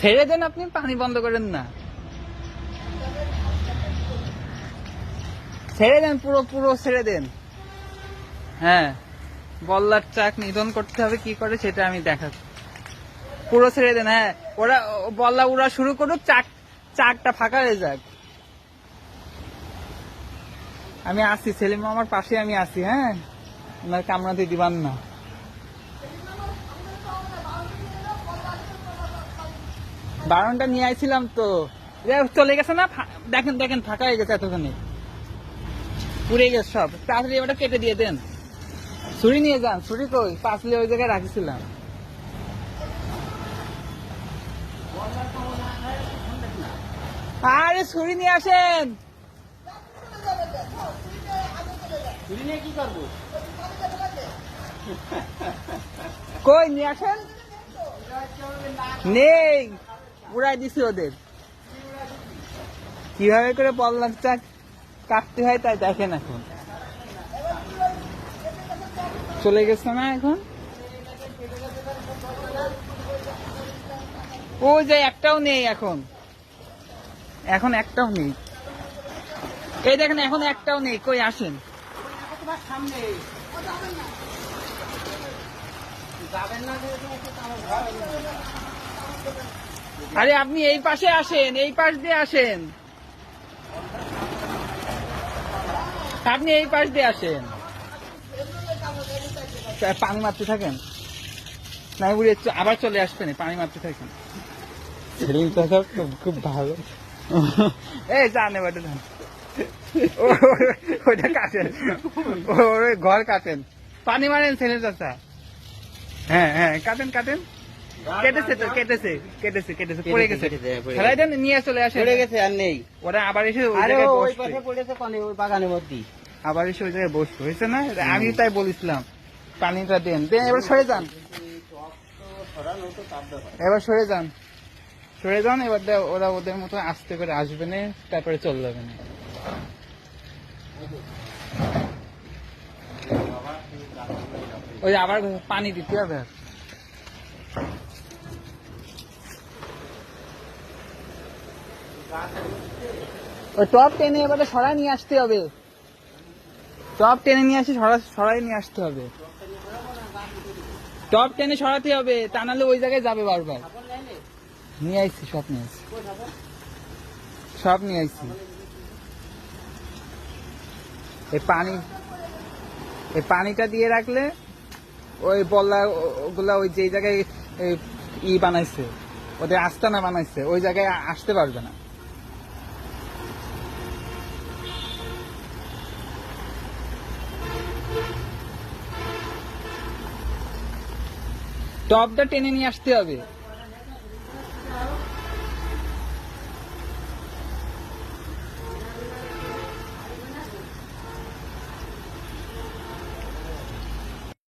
ছেড়ে দেন আপনি, পানি বন্ধ করেন না। ছেড়ে দেন, পুরো পুরো ছেড়ে দেন। হ্যাঁ বল্লার চাক নিধন করতে হবে, কি করে সেটা আমি দেখাচ্ছি পুরো ছেড়ে দেন হ্যাঁ ওরা, বল্লা উড়া শুরু করুক, চাক, চাকটা ফাঁকা হয়ে যাক। আমি আসি, সেলিম আমার পাশে আমি আসি হ্যাঁ? ওনার কামড়াতে দিবান না। বারণটা নিয়ে আইছিলাম তো। চলে গেছে না? দেখেন দেখেন ফাঁকা হয়ে গেছে এতখানি। পুড়ে গেছে সব। তাড়াতাড়ি ওটা কেটে দিয়ে দেন। ছুরি নিয়ে যান। ছুরি কই? পাঁচলে ওই জায়গায় রাখিছিলাম। আরে ছুরি নিয়ে আসেন। কই নিয়ে আসেন? নেই। উড়াই দিছি ওদের। কীভাবে করে চাক কাটতে হয় তাই দেখেন এখন। চলে গেছে না এখন? ও যে একটাও নেই এখন। এখন একটাও নেই। এই দেখেন, এখন একটাও নেই। কই আসেন? যাবেন না আরে আপনি এই পাশে আসেন এই পাশ দিয়ে আসেন। আপনি এই পাশ দিয়ে আসেন। পানি মারতে থাকেন। না বুড়ি আবার চলে আসবেন পানি মারতে থাকেন। চাচা খুব ভালো। এই জানে যান। ও- ওইটা কাটেন। ঘর কাটেন। পানি মারেন ছেলে চাচা। হ্যাঁ হ্যাঁ কাটেন কাটেন। কেটেছে তো কেটেছে কেটেছে কেটেছে পড়ে গেছে। ফেলাই দেন নিয়ে চলে আসে পড়ে গেছে আর নেই। ওরা আবার এসে ওই আরে জায়গায় ওই বসবে। পাশে পড়েছে পানি ওই বাগানের মধ্যে আবার এসে ওই জায়গায় বসবে হয়েছে না? আমি তাই বলেছিলাম পানিটা দেন। দেন এবার সরে যান। এবার সরে যান। সরে যান এবার ওরা ওদের মতো আস্তে করে আসবে না তারপরে চলে যাবে না। ওই আবার পানি দিতে হবে আর। ওই টপ টেনে এবারে সরাই নিয়ে আসতে হবে। টপ টেনে নিয়ে আসি, সরা সরাই নিয়ে আসতে হবে। টপ টেনে সরাতে হবে, তা নাহলে ওই জায়গায় যাবে বারবার। নিয়ে আইছি, সব নিয়ে আইছি। সব নিয়ে আইছি। এই পানি, এই পানিটা দিয়ে রাখলে ওই বল্লা, ওগুলা ওই যে জায়গায় ই বানাইছে, ওদের আস্তানা বানাইছে, ওই জায়গায় আসতে পারবে না। টপটা টেনে নিয়ে আসতে হবে।